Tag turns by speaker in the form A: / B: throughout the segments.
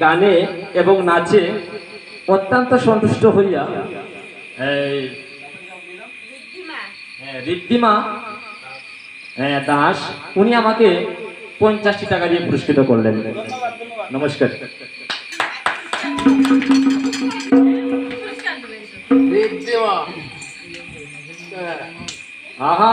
A: গানে এবং নাচে অত্যন্ত সন্তুষ্ট হইয়া হ্যাঁ, ঋদ্ধিমা হ্যাঁ, দাস উনি আমাকে পঞ্চাশটি টাকা দিয়ে পুরস্কৃত করলেন। নমস্কার।
B: হ্যাঁ।
A: আহা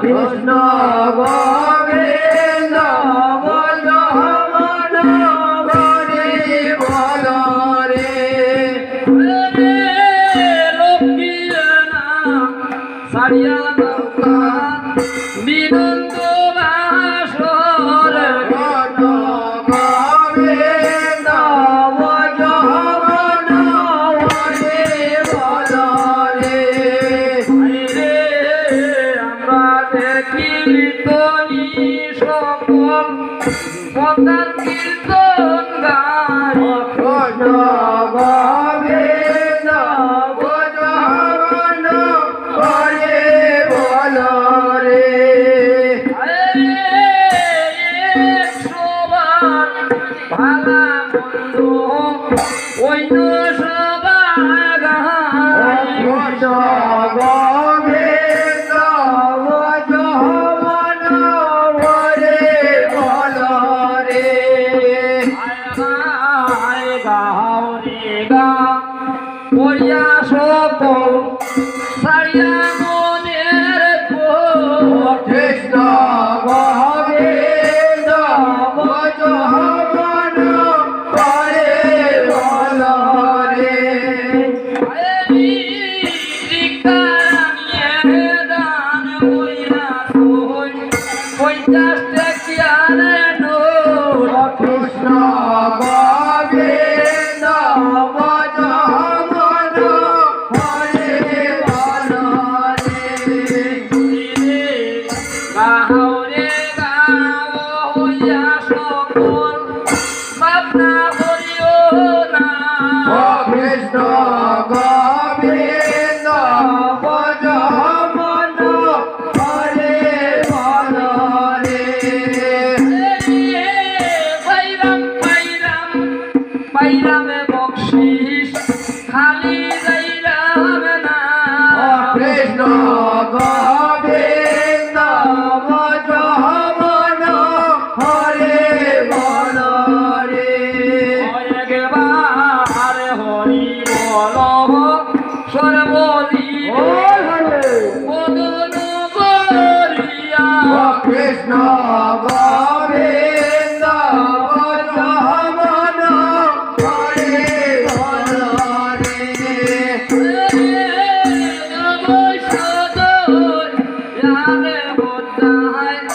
A: কৃষ্ণ গোবিন্দ বল মন বলে বল রে সারিয়া বিনন্দ পদার কীর্তন গাই কৃষ্ণ গোবিন্দ ভজমন করে রে ভালা মন্দ অন্য সবাই কৃষ্ণ গা করিয়া সকল সারিয়া মনের কৃষ্ণ গোবিন্দ ভজমন করে বল রে কৃষ্ণ ভাবনা করিও না। কৃষ্ণ গোবিন্দ ভজমন হরে বল রে। বাইরাম বাইরাম বাইরামে বকশিস খালি যাইরাম না। কৃষ্ণ